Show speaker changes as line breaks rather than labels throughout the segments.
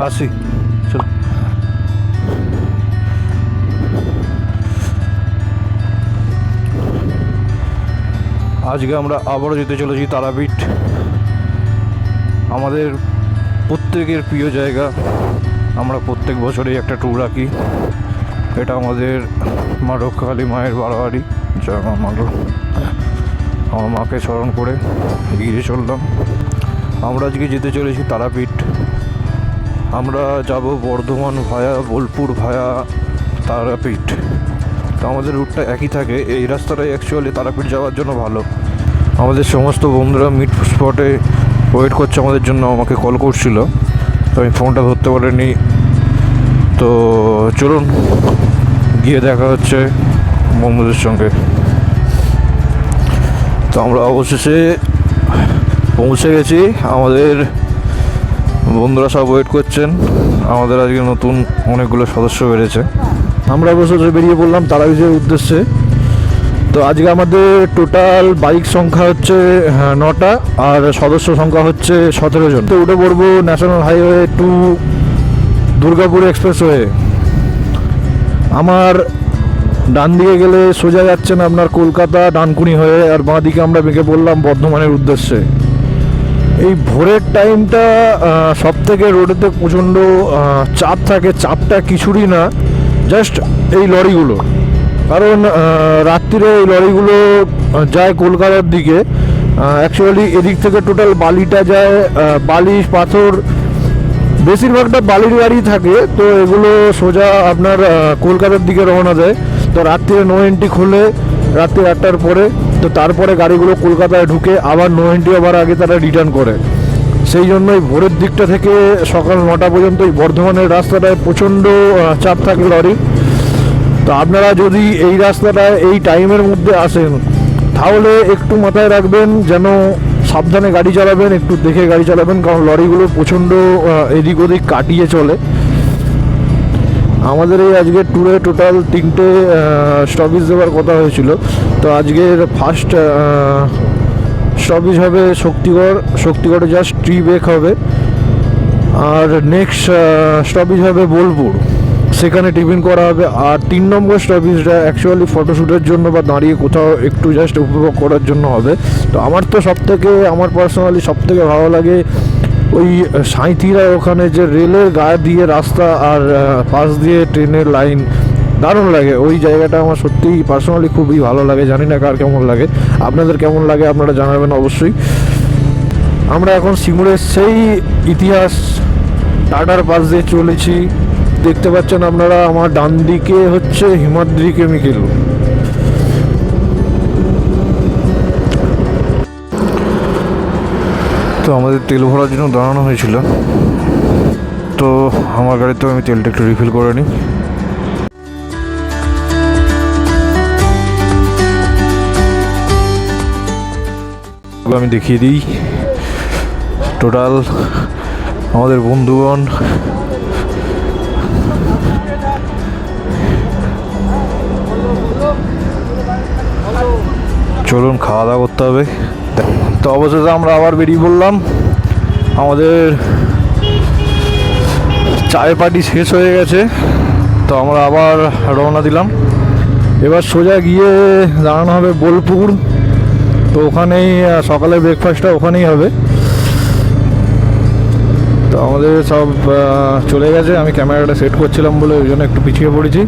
আসি, চল। আজকে আমরা আবারও যেতে চলেছি তারাপীঠ। আমাদের প্রত্যেকের প্রিয় জায়গা। আমরা প্রত্যেক বছরই একটা ট্যুর রাখি। এটা আমাদের মা রক্ষাকালী মায়ের বাড়াবাড়ি মা মালো। আমার মাকে স্মরণ করে এগিয়ে চললাম। আমরা আজকে যেতে চলেছি তারাপীঠ। আমরা যাব বর্ধমান ভায়া, বোলপুর ভায়া, তারাপীঠ। তো আমাদের রুটটা একই থাকে। এই রাস্তাটাই অ্যাকচুয়ালি তারাপীঠ যাওয়ার জন্য ভালো। আমাদের সমস্ত বন্ধুরা মিট স্পটে ওয়েট করছে আমাদের জন্য, আমাকে কল করছিল। তো আমি ফোনটা ধরতে পারিনি। তো চলুন, গিয়ে দেখা হচ্ছে বন্ধুদের সঙ্গে। তো আমরা অবশেষে পৌঁছে গেছি আমাদের বন্ধুরা সব ওয়েট করছেন। আমাদের আজকে নতুন অনেকগুলো সদস্য বেড়েছে। আমরা অবশেষে বেরিয়ে পড়লাম তারাবীজের উদ্দেশ্যে। তো আজকে আমাদের টোটাল বাইক সংখ্যা হচ্ছে হ্যাঁ, নটা আর সদস্য সংখ্যা হচ্ছে সতেরো জন। তো উঠে পড়ব national highway two Durgapur expressway আমার ডান দিকে গেলে সোজা যাচ্ছেন আপনার কলকাতা ডানকুনি হয়ে আর বাঁ দিকে আমরা বেঁকে পড়লাম বর্ধমানের উদ্দেশ্যে। এই ভোরের টাইমটা সব থেকে রোডেতে প্রচণ্ড চাপ থাকে। চাপটা কিছুরই না জাস্ট এই লরিগুলো। কারণ রাত্রিরে এই লরিগুলো যায় কলকাতার দিকে। অ্যাকচুয়ালি এদিক থেকে টোটাল বালিটা যায় বালি পাথর, বেশিরভাগটা বালির গাড়ি থাকে। তো এগুলো সোজা আপনার কলকাতার দিকে রওনা দেয়। তো রাত্রিরে নো এন্ট্রি খুলে, রাত্রি আটটার পরে। তো তারপরে গাড়িগুলো কলকাতায় ঢুকে আবার নো এন্ট্রি হবার আগে তারা রিটার্ন করে। সেই জন্যই ভোরের দিকটা থেকে সকাল নটা পর্যন্ত এই বর্ধমানের রাস্তাটায় প্রচণ্ড চাপ থাকে লরি। তো আপনারা যদি এই রাস্তাটায় এই টাইমের মধ্যে আসেন, তাহলে একটু মাথায় রাখবেন যেন সাবধানে গাড়ি চালাবেন, একটু দেখে গাড়ি চালাবেন, কারণ লরিগুলো প্রচণ্ড এদিক ওদিক কাটিয়ে চলে। আমাদের এই আজকের ট্যুরে টোটাল তিনটে স্টপেজ দেওয়ার কথা হয়েছিল। তো আজকের ফার্স্ট স্টপেজ হবে শক্তিগড়। শক্তিগড়ে জাস্ট ট্রি ব্রেক হবে। আর নেক্সট স্টপেজ হবে বোলপুর। সেখানে টিফিন করা হবে। আর তিন নম্বর স্টপেজটা অ্যাকচুয়ালি ফটোশ্যুটের জন্য বা দাঁড়িয়ে কোথাও একটু জাস্ট উপভোগ করার জন্য হবে। তো আমার তো সব থেকে আমার পার্সোনালি সব থেকে ভালো লাগে ওই সাঁইথিরা ওখানে যে রেলের গা দিয়ে রাস্তা আর পাশ দিয়ে ট্রেনের লাইন, দারুণ লাগে। ওই জায়গাটা আমার সত্যিই পার্সোনালি খুবই ভালো লাগে। জানি না কার কেমন লাগে। আপনাদের কেমন লাগে আপনারা জানাবেন অবশ্যই। আমরা এখন সিঙ্গুরের সেই ইতিহাস, টাটার পাশ দিয়ে চলেছি। দেখতে পাচ্ছেন আপনারা, আমার ডান দিকে হচ্ছে হিমাদ্রি কেমিক্যাল। তো আমাদের তেল ভরার জন্য দাঁড়ানো হয়েছিল। তো আমার গাড়িতেও আমি তেলটা একটু রিফিল করে নিই। আমি দেখিয়ে দিই। টোটাল আমাদের বন্ধুগণ। চলুন খাওয়া দাওয়া করতে হবে। তো অবশেষে আমরা আবার বেরিয়ে পড়লাম। আমাদের চায়ের পার্টি শেষ হয়ে গেছে, তো আমরা আবার রওনা দিলাম। এবার সোজা গিয়ে দাঁড়ানো হবে বোলপুর তো ওখানেই সকালে ব্রেকফাস্টটা ওখানেই হবে। তো আমাদের সব চলে গেছে। আমি ক্যামেরাটা সেট করছিলাম বলে ওই জন্য একটু পিছিয়ে পড়েছি।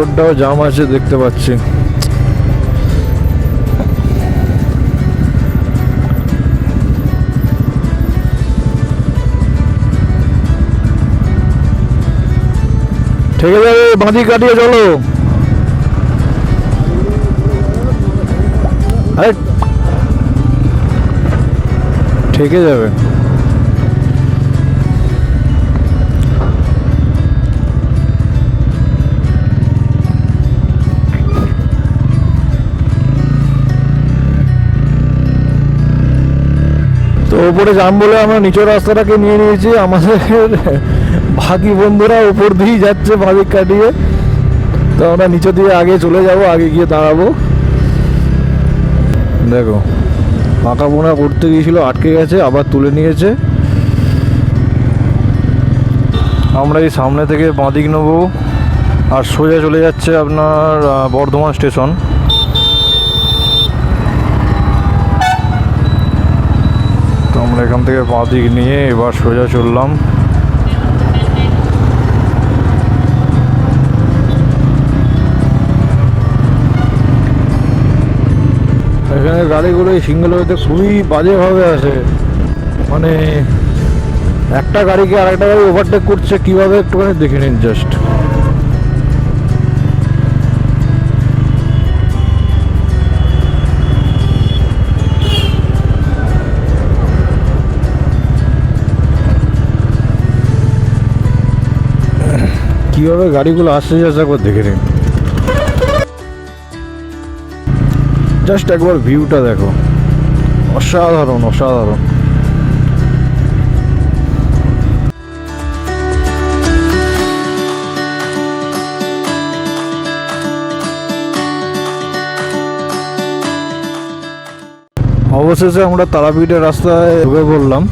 রোডটাও জাম আছে দেখতে পাচ্ছি। ঠিক আছে বাঁধি কাটিয়ে চলো। ঠেকে যাবে। ওপরে যাম বলে আমরা নিচের রাস্তাটাকে নিয়ে নিয়েছি। আমাদের বাকি বন্ধুরা ওপর দিয়েই যাচ্ছে বাদিক কাটিয়ে। তো আমরা নিচে দিয়ে আগে চলে যাব, আগে গিয়ে দাঁড়াবো। দেখো পাকা বোনা করতে গিয়েছিল, আটকে গেছে, আবার তুলে নিয়েছে। আমরা এই সামনে থেকে বাঁদিক নেব। আর সোজা চলে যাচ্ছে আপনার বর্ধমান স্টেশন। আমরা এখান থেকে বাঁদিক নিয়ে এবার সোজা চললাম। এখানে গাড়িগুলো এই সিঙ্গেল হইতে খুবই বাজেভাবে আসে। মানে একটা গাড়িকে আরেকটা গাড়ি ওভারটেক করছে, কীভাবে একটুখানি দেখে নিন জাস্ট কীভাবে গাড়িগুলো আসছে জাস্ট একবার দেখে নিন। জাস্ট একবার ভিউটা দেখো। অসাধারণ অসাধারণ। অবশেষে আমরা তারাপীঠের রাস্তায় ঢুকে পড়লাম।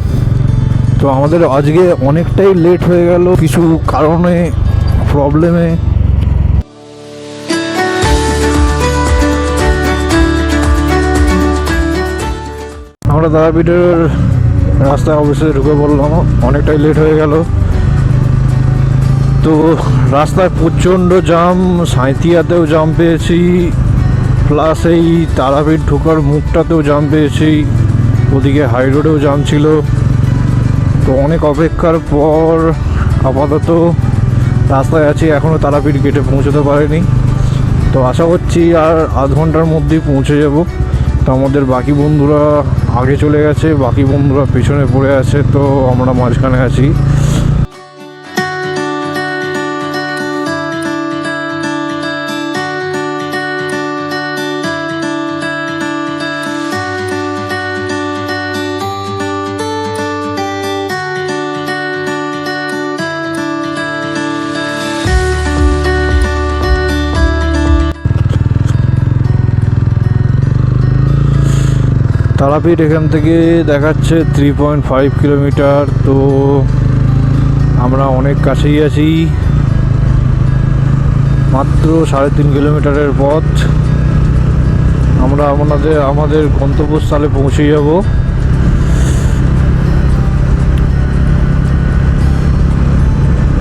তো আমাদের আজকে অনেকটাই লেট হয়ে গেল। কিছু কারণে প্রবলেমে আমরা তারাপীঠের রাস্তায় অবশ্যই ঢুকে পড়লাম, অনেকটাই লেট হয়ে গেল। তো রাস্তায় প্রচণ্ড জাম সাঁইতিয়াতেও জাম পেয়েছি প্লাস এই তারাপীঠ ঢোকার মুখটাতেও জাম পেয়েছি, ওদিকে হাই রোডেও জাম ছিল। তো অনেক অপেক্ষার পর আপাতত রাস্তায় আছি এখনও তারাপীঠ গেটে পৌঁছতে পারেনি। তো আশা করছি আর আধ ঘণ্টার মধ্যেই পৌঁছে যাব। তো আমাদের বাকি বন্ধুরা আগে চলে গেছে, বাকি বন্ধুরা পেছনে পড়ে আছে, তো আমরা মাঝখানে আছি। তারাপীঠ এখান থেকে দেখাচ্ছে থ্রি পয়েন্ট ফাইভ কিলোমিটার তো আমরা অনেক কাছেই আছি। মাত্র সাড়ে তিন কিলোমিটারের পথ। আমরা আমাদের আমাদের গন্তব্যস্থলে পৌঁছে যাব।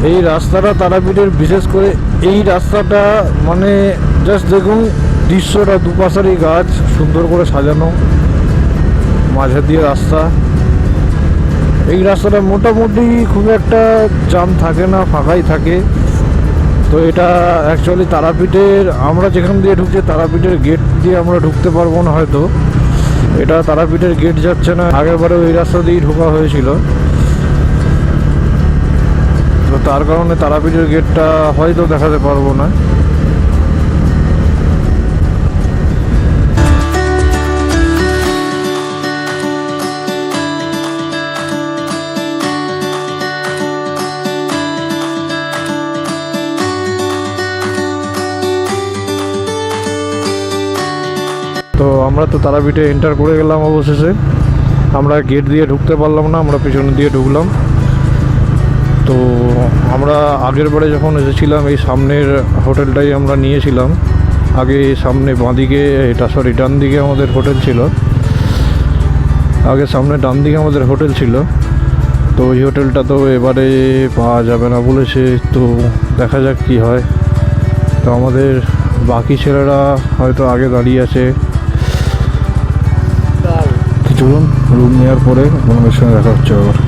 এই রাস্তাটা তারাপীঠের, বিশেষ করে এই রাস্তাটা মানে জাস্ট দেখুন, দৃশ্যটা, দুপাশারই গাছ, সুন্দর করে সাজানো। মাঝে দিয়ে রাস্তা। এই রাস্তাটা মোটামুটি খুব একটা জাম থাকে না, ফাঁকাই থাকে। তো এটা অ্যাকচুয়ালি তারাপীঠের, আমরা যেখান দিয়ে ঢুকছি তারাপীঠের গেট দিয়ে আমরা ঢুকতে পারব না হয়তো। এটা তারাপীঠের গেট যাচ্ছে না, আগেরবারেও এই রাস্তা দিয়েই ঢোকা হয়েছিল। তো তার কারণে তারাপীঠের গেটটা হয়তো দেখাতে পারব না। তো আমরা তো তারাপীঠে এন্টার করে গেলাম অবশেষে। আমরা গেট দিয়ে ঢুকতে পারলাম না, আমরা পেছনে দিয়ে ঢুকলাম। তো আমরা আগের বারে যখন এসেছিলাম, এই সামনের হোটেলটাই আমরা নিয়েছিলাম। আগে সামনে বাঁদিকে, এটা সরি ডান দিকে আমাদের হোটেল ছিল। আগে সামনে ডান দিকে আমাদের হোটেল ছিল। তো ওই হোটেলটা তো এবারে পাওয়া যাবে না বলেছে তো দেখা যাক কি হয়। তো আমাদের বাকি ছেলেরা হয়তো আগে দাঁড়িয়ে আছে। কিছুক্ষণ রুম নেওয়ার পরে আপনাদের সঙ্গে দেখা হচ্ছে আবার।